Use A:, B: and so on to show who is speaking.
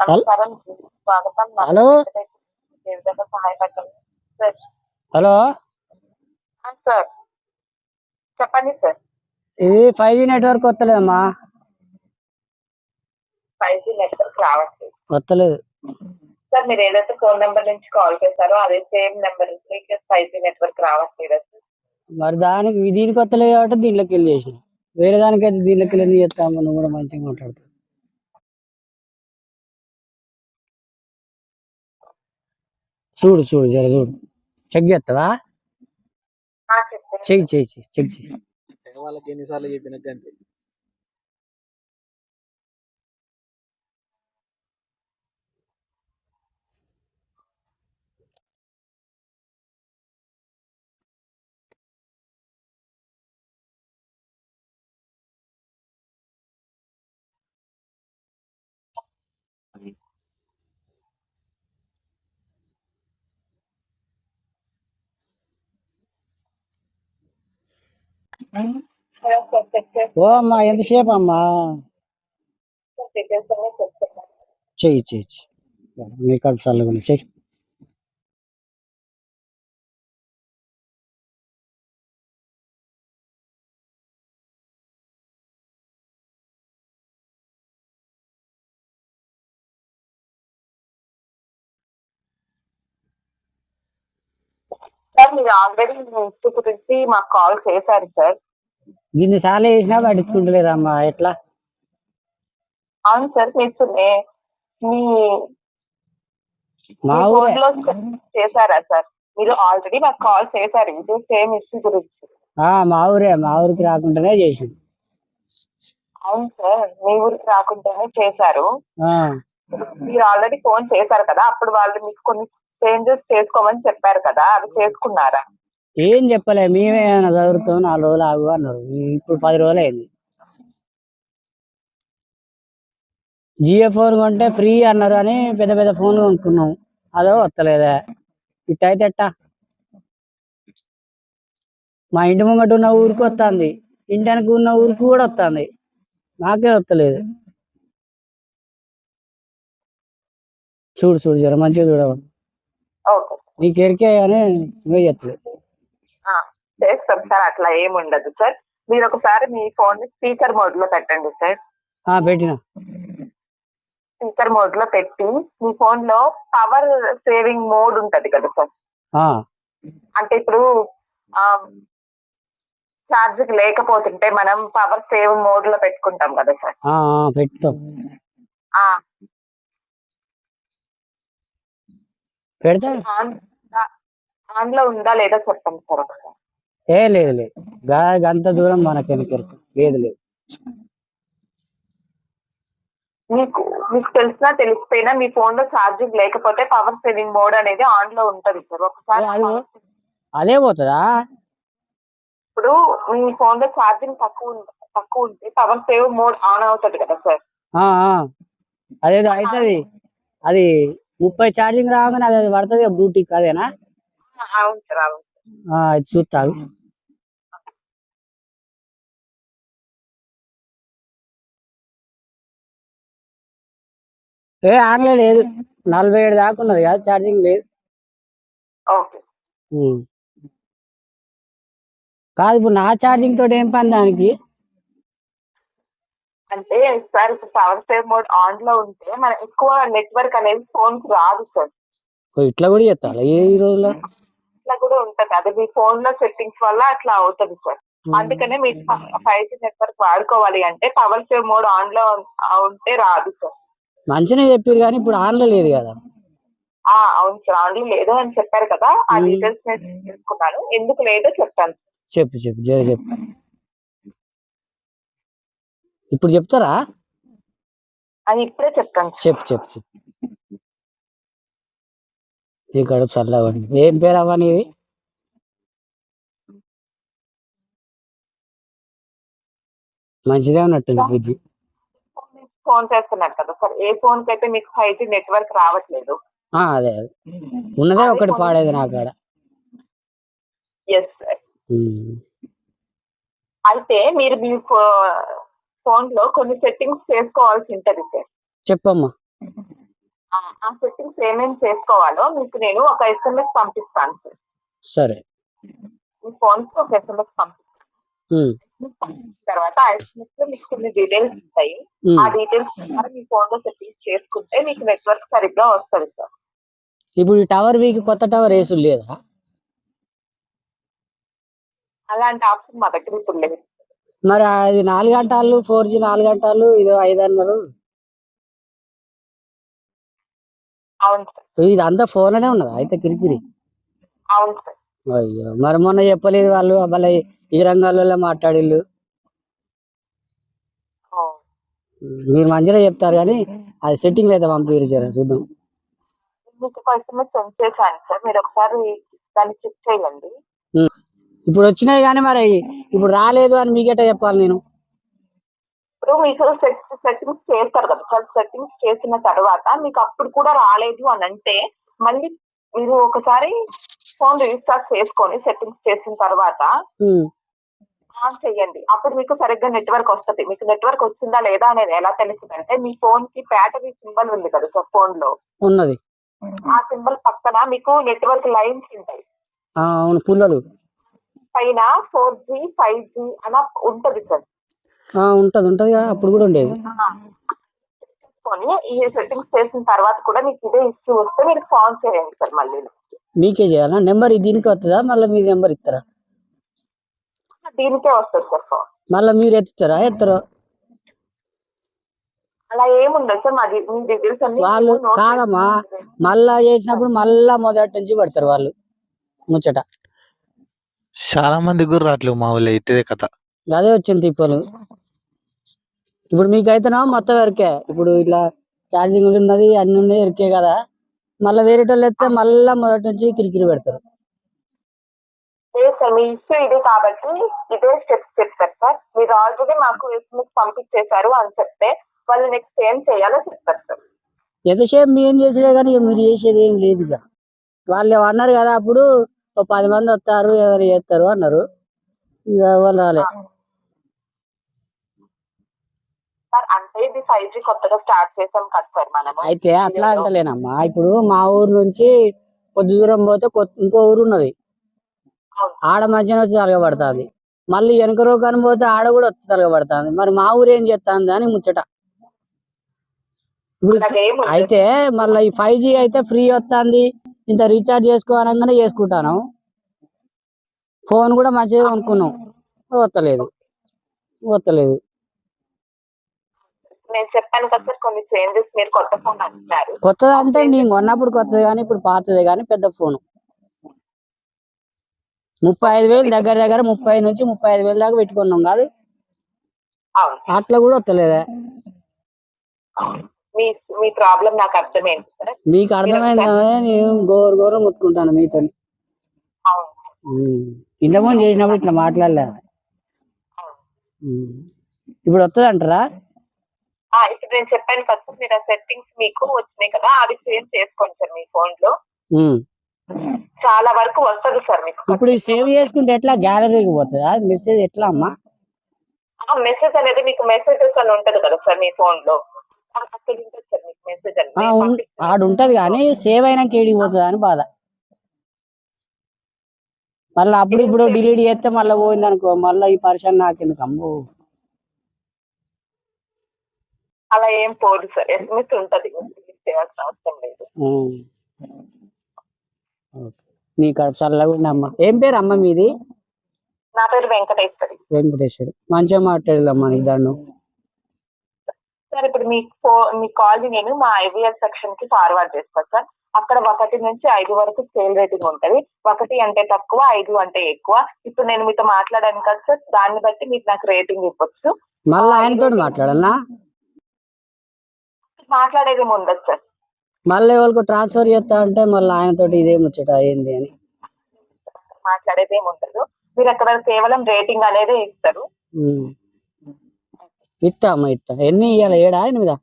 A: నమస్కారం. స్వాగతం.
B: Hello.
A: Sir.
B: Hello?
A: Sir. చెప్పండి సార్.
B: ఇది ఫైవ్ జీ నెట్వర్క్ వస్తలేదమ్మా.
A: ఫైవ్ జీ నెట్వర్క్ రావట్లేదు.
B: వస్తలేదు.
A: సార్ మీరు ఏదైతే ఫోన్ నెంబర్ నుంచి కాల్ చేశారో అదే సేమ్ నెంబర్ నుంచి ఫైవ్ జీ నెట్వర్క్ రావట్లేదు.
B: మరి దానికి దీనికి వస్తలేదు కాబట్టి దీంట్లోకి వెళ్ళి చేసిన. వేరే దానికైతే దీంట్లోకి వెళ్ళి చేస్తాము నువ్వు కూడా మంచిగా మాట్లాడుతావు చూడు చూడు జర చూడు. చెక్ చేస్తావా? చెయ్యి చెయ్యి చెయ్యి చెక్ చెయ్యి
C: వాళ్ళకి ఎన్నిసార్లు చెప్పినట్టు
B: ఓ అమ్మా ఎంతసేపు అమ్మా చెయ్యి చెయ్యి. నీ కడుపు చల్లగా చెయ్యి.
A: సార్ మీరు ఆల్రెడీ మీ ఇష్యూ గురించి మాకు కాల్ చేశారు సార్
B: దీన్ని సార్లు వేసినా పట్టించుకుంటలేదమ్మా. ఎట్లా?
A: అవును సార్ మీరు మీ
B: మా ఊరే.
A: చేశారా సార్? మీరు ఆల్రెడీ నాకు కాల్ చేశారు. ఇది సేమ్ ఇష్యూ గురించి.
B: ఆ, మా ఊరే. మా ఊరికి రాకుండానే చేసాం
A: అవును సార్ మీ ఊరికి రాకుండానే చేశారు.
B: ఆ,
A: మీరు ఆల్రెడీ ఫోన్ చేశారు కదా అప్పుడు వాళ్ళు మీకు కొన్ని చేంజెస్ చేసుకోమని చెప్పారు కదా అవి చేసుకున్నారా?
B: ఏం చెప్పలే మేమే ఏమైనా చదువుతాం నాలుగు రోజులు ఆగు అన్నారు. ఇప్పుడు పది రోజులు అయింది జియో ఫోన్ కొంటే ఫ్రీ అన్నారు అని పెద్ద పెద్ద ఫోన్ కొనుక్కున్నాం. అదో వస్తలేదా ఇట్ట అయితే ఎట్టా? మా ఇంటి ముంగట ఉన్న ఊరికి వస్తుంది ఇంటి వెనక ఉన్న ఊరికి కూడా వస్తుంది నాకే వస్తలేదు చూడు చూడు జర మంచిగా చూడవు? నీకు ఎరికే అని నువ్వే చెప్తలేదు.
A: చేస్తాం సార్ అట్లా ఏమి ఉండదు సార్. మీరు ఒకసారి మీ ఫోన్ని స్పీకర్ మోడ్లో పెట్టండి సార్.
B: పెట్టిన.
A: స్పీకర్ మోడ్లో పెట్టి మీ ఫోన్లో పవర్ సేవింగ్ మోడ్ ఉంటది కదా సార్. అంటే ఇప్పుడు ఛార్జ్ లేకపోతుంటే మనం పవర్ సేవ్ మోడ్లో పెట్టుకుంటాం కదా సార్.
B: పెడతాం.
A: ఆన్లో ఉందా లేదా చెప్పండి సార్ ఒకసారి.
B: ఏ లేదు లేదు. గంత దూరం మనకి వెనకెరకు లేదు లేదు.
A: మీకు మీకు తెలిసినా తెలిసిపోయినా మీ ఫోన్లో ఛార్జింగ్ లేకపోతే పవర్ సేవింగ్ మోడ్ అనేది ఆన్లో ఉంటది సార్ ఒకసారి
B: అదే, పోతుందా?
A: ఇప్పుడు మీ ఫోన్లో ఛార్జింగ్ తక్కువ తక్కువ ఉంటే పవర్ సేవ్ మోడ్ ఆన్ అవుతుంది కదా సార్.
B: అదేదో అవుతుంది అది ముప్పై ఛార్జింగ్ రాగానే అది పడుతుంది బ్లూటిక్ అదేనా?
A: అవును సార్ అవును
B: ఆ, ఏ ఆన్లో లేదు. నలభై ఏడు దాకా ఉన్నది కదా ఛార్జింగ్ లేదు. కాదు ఇప్పుడు నా ఛార్జింగ్ తోటి ఏం పని దానికి?
A: అంటే సార్ పవర్ సేవ్ మోడ్ ఆన్లో ఉంటే మన ఎక్కువ నెట్వర్క్ అనేది ఫోన్కి రాదు సార్.
B: ఇట్లా కూడా చేస్తారా ఏ ఈ రోజులో
A: ఇట్లా కూడా ఉంటది. అది మీ ఫోన్లో సెట్టింగ్స్ వల్ల అట్లా అవుతుంది సార్. అందుకనే మీరు ఫైవ్ జీ నెట్వర్క్ వాడుకోవాలి అంటే పవర్ సేవ్ మోడ్ ఆన్లో ఉంటే రాదు సార్.
B: మంచిగానే చెప్పారు కానీ ఇప్పుడు ఆన్లో లేదు కదా.
A: అవును సార్ ఆన్లో లేదు అని చెప్పారు కదా ఆ. డీటెయిల్స్ నేను తీసుకున్నాను ఎందుకు లేదో చెప్తాను
B: చెప్పు చెప్పు జర చెప్పు. ఇప్పుడు చెప్తారా?
A: అది ఇప్పుడే చెప్తాను.
B: చెప్పు చెప్పు చెప్పు. ఈ కడుపు చల్లవని ఏం పేరు అవ్వని ఇది మంచిదే ఉన్నట్టుంది బుద్ధి
A: ఫోన్ చేస్తున్నారు కదా సార్. ఏ ఫోన్కి అయితే మీకు ఫైవ్ జీ నెట్వర్క్ రావట్లేదు.
B: అదే అదే. ఉన్నదే ఒకటి పాడేది నా కాడ.
A: Yes sir. అయితే మీరు మీ ఫోన్లో కొన్ని సెట్టింగ్స్ చేసుకోవాల్సి ఉంటది సార్.
B: చెప్పమ్మా.
A: ఆ సెట్టింగ్స్ ఏమేమి చేసుకోవాలో మీకు నేను ఒక ఎస్ఎంఎస్ పంపిస్తాను సార్.
B: సరే.
A: మీ ఫోన్కి ఒక ఎస్ఎంఎస్ పంపిస్తాను. తర్వాత లో మీకు కొన్ని డీటెయిల్స్ ఉంటాయి. ఆ డీటెయిల్స్ మీ ఫోన్లో సెట్టింగ్స్ చేసుకుంటే మీకు నెట్వర్క్ సరిగ్గా వస్తుంది సార్
B: ఇప్పుడు ఈ టవర్ వీక్ కొత్త టవర్ వేసుడు లేదా
A: అలాంటి ఆప్షన్ మా దగ్గర ఇప్పుడు లేదు
B: మరి అది నాలుగు గంటలు ఫోర్ జీ నాలుగు గంటలు ఇదో ఐదు అన్నారు.
A: అవును సార్
B: ఇది అంతా ఫోన్లోనే ఉన్నదా? అయితే కిరికిరి.
A: అవును సార్
B: అయ్యో మరి మొన్న చెప్పలేదు వాళ్ళు మళ్ళీ ఈ రంగాల్లో మాట్లాడిళ్ళు.
A: ఓ.
B: మీరు మంచిగా చెప్తారు కానీ అది సెట్టింగ్ అయితే పంపించారు జర చూద్దాం.
A: మీకు సెండ్ చేశాను సార్. మీరు ఒకసారి దాన్ని చెక్ చేయండి.
B: ఇప్పుడు వచ్చినాయి కానీ మరి ఇప్పుడు రాలేదు అని మీకేట చెప్పాలి నేను?
A: ఇప్పుడు మీకు సెట్ సెట్టింగ్స్ చేస్తారు కదా సార్. సెట్టింగ్స్ చేసిన తర్వాత మీకు అప్పుడు కూడా రాలేదు అని అంటే మళ్ళీ మీరు ఒకసారి ఫోన్ రీస్టార్ట్ చేసుకొని సెట్టింగ్స్ చేసిన తర్వాత ఆన్ చేయండి. అప్పుడు మీకు సరిగ్గా నెట్వర్క్ వస్తుంది. మీకు నెట్వర్క్ వచ్చిందా లేదా అనేది ఎలా తెలుస్తుంది అంటే మీ ఫోన్కి బ్యాటరీ సింబల్ ఉంది కదా సార్ ఫోన్లో
B: ఉన్నది.
A: ఆ సింబల్ పక్కన మీకు నెట్వర్క్ లైన్స్ ఉంటాయి.
B: అవును పుల్లలు.
A: పైన ఫోర్ జీ ఫైవ్ జీ అలా ఉంటది సార్.
B: ఉంటది ఉంటది అప్పుడు కూడా ఉండేది.
A: ఈ సెట్టింగ్స్ చేసిన తర్వాత కూడా మీకు ఇదే ఇష్యూ వస్తే మీరు ఫోన్ చేయండి సార్ మళ్ళీ
B: మీకే చేయాలా? నెంబర్ దీనికి వస్తుందా మళ్ళీ మీ నెంబర్ ఇస్తారా
A: దీనికే వస్తుంది సార్ ఫోన్.
B: మళ్ళీ మీరు ఎత్తుతారా? ఎత్తరా?
A: అలా ఏముండదు సార్ మాది మీ డీటెయిల్స్ అన్ని
B: వాళ్ళు కాదమ్మా. మళ్ళా చేసినప్పుడు మళ్ళా మొదటి నుంచి పడతారు వాళ్ళు ముచ్చట.
D: చాలా మంది కూడా రావట్లేదు మా ఊళ్ళో ఇట్టే కథ.
B: అదే వచ్చింది తిప్పలు. ఇప్పుడు మీకైతేనో మొత్తం ఎరికే. ఇప్పుడు ఇట్లా ఛార్జింగ్ ఉన్నది అన్ని ఉన్నాయి ఎరికే కదా. మళ్ళీ వేరే వాళ్ళు ఎత్తే మళ్ళా మొదటి నుంచి కిరికిరి పెడతారు.
A: మీ ఇష్యూ ఇది కాబట్టి ఇదే స్టెప్స్ చెప్తారు సార్ మీరు ఆల్రెడీ మాకు ఎస్ఎంఎస్ పంపించేశారు అని చెప్తే వాళ్ళు నెక్స్ట్ ఏం చేయాలో చెప్తారు సార్
B: ఎంతసేపు మేము చేసేదే కానీ మీరు చేసేది ఏం లేదు ఇక. వాళ్ళు అన్నారు కదా అప్పుడు ఓ పది మంది వస్తారు ఎవరు చేస్తారు అన్నారు. ఇక వాళ్ళు రాలే
A: సార్ అంటే ఇది ఫైవ్ జీ కొత్తగా స్టార్ట్ చేసాం కదా సార్ మనము.
B: అయితే అట్లా అంటలేనమ్మా. ఇప్పుడు మా ఊరు నుంచి కొద్ది దూరం పోతే ఇంకో ఊరు ఉన్నది. ఆడ మధ్యన వచ్చి తలగబడుతుంది మళ్ళీ వెనక రోగాన్ని పోతే ఆడ కూడా వచ్చి తలగబడుతుంది మరి మా ఊరు ఏం చేస్తుంది అని ముచ్చట. అయితే మళ్ళీ ఈ ఫైవ్ జీ అయితే ఫ్రీ వస్తుంది ఇంత రీఛార్జ్ చేసుకోవాలంగానే చేసుకుంటాను ఫోన్ కూడా మంచిగా కొనుక్కున్నాం. వస్తలేదు వస్తలేదు
A: నేను చెప్పాను కదా సార్ కొన్ని చేంజెస్ మీరు కొత్త ఫోన్ అంటున్నారు.
B: కొత్తది అంటే నేను కొన్నప్పుడు కొత్తది కానీ ఇప్పుడు పాతది కానీ పెద్ద ఫోను ముప్పై ఐదు వేలు దగ్గర దగ్గర ముప్పై నుంచి ముప్పై ఐదు వేలు దాకా పెట్టుకున్నాం కాదు? అట్లా కూడా వస్తలేదా?
A: మీ మీ ప్రాబ్లం నాకు అర్థమైంది సార్.
B: మీకు అర్థమైంది కదా నేను గోరు గోరు ముట్టుకుంటాను మీతో ఇంతకుముందు చేసినప్పుడు ఇట్లా మాట్లాడలే ఉమ్. ఇప్పుడు వస్తుంది అంటారా
A: ఇప్పుడు నేను చెప్పాను సార్, మీరు ఆ సెట్టింగ్స్ మీకు వచ్చినాయి కదా అవి చేంజ్ చేసుకోండి సార్ మీ ఫోన్లో చాలా వరకు వస్తుంది సార్ మీకు.
B: ఇప్పుడు సేవ్ చేసుకుంటే ఎట్లా గ్యాలరీకి పోతుందా? మెసేజ్ ఎట్లా అమ్మా?
A: మెసేజ్ అనేది మీకు మెసేజెస్ అని ఉంటది కదా సార్ మీ ఫోన్లో.
B: ఆడు ఉంటది కానీ సేవ్ అయినాక ఏడికి పోతుందా అని బాధ. మళ్ళీ అప్పుడు ఇప్పుడు డిలీట్ చేస్తే మళ్ళీ పోయింది అనుకో మళ్ళీ ఈ పరిశ్రమ నాకెందుకు అమ్మో?
A: అలా ఏం పోదు సార్. ఎస్ఎంఎస్ ఉంటది. చేయాల్సిన అవసరం లేదు.
B: నీ కడుపు చల్లగా ఉండి అమ్మ ఏం పేరు అమ్మ మీది?
A: నా పేరు వెంకటేశ్వరి.
B: వెంకటేశ్వరి. మంచిగా మాట్లాడలమ్మా నీకు దాన్ని
A: సార్ ఇప్పుడు మీ ఫో- మీ కాల్ని నేను మా ఐవీఎస్ సెక్షన్కి ఫార్వర్డ్ చేస్తాను సార్. అక్కడ ఒకటి నుంచి ఐదు వరకు స్కేల్ రేటింగ్ ఉంటది. ఒకటి అంటే తక్కువ ఐదు అంటే ఎక్కువ. ఇప్పుడు నేను మీతో మాట్లాడాను కదా సార్. దాన్ని బట్టి మీకు నాకు రేటింగ్ ఇవ్వచ్చు.
B: మళ్ళీ ఆయనతో మాట్లాడాలనా
A: మాట్లాడేది ఉండదు సార్
B: మళ్ళీ ఎవరికి ట్రాన్స్ఫర్ చేస్తా అంటే మళ్ళీ ఆయనతోటి ఇదే ముచ్చట అయింది అని.
A: మాట్లాడేది ఏమి ఉండదు మీరు అక్కడ కేవలం రేటింగ్ అనేది ఇస్తారు.
B: ఉమ్. ఇస్తా అమ్మ ఇస్తా. ఎన్ని ఇవ్వాలి ఏడా? ఎనిమిదా?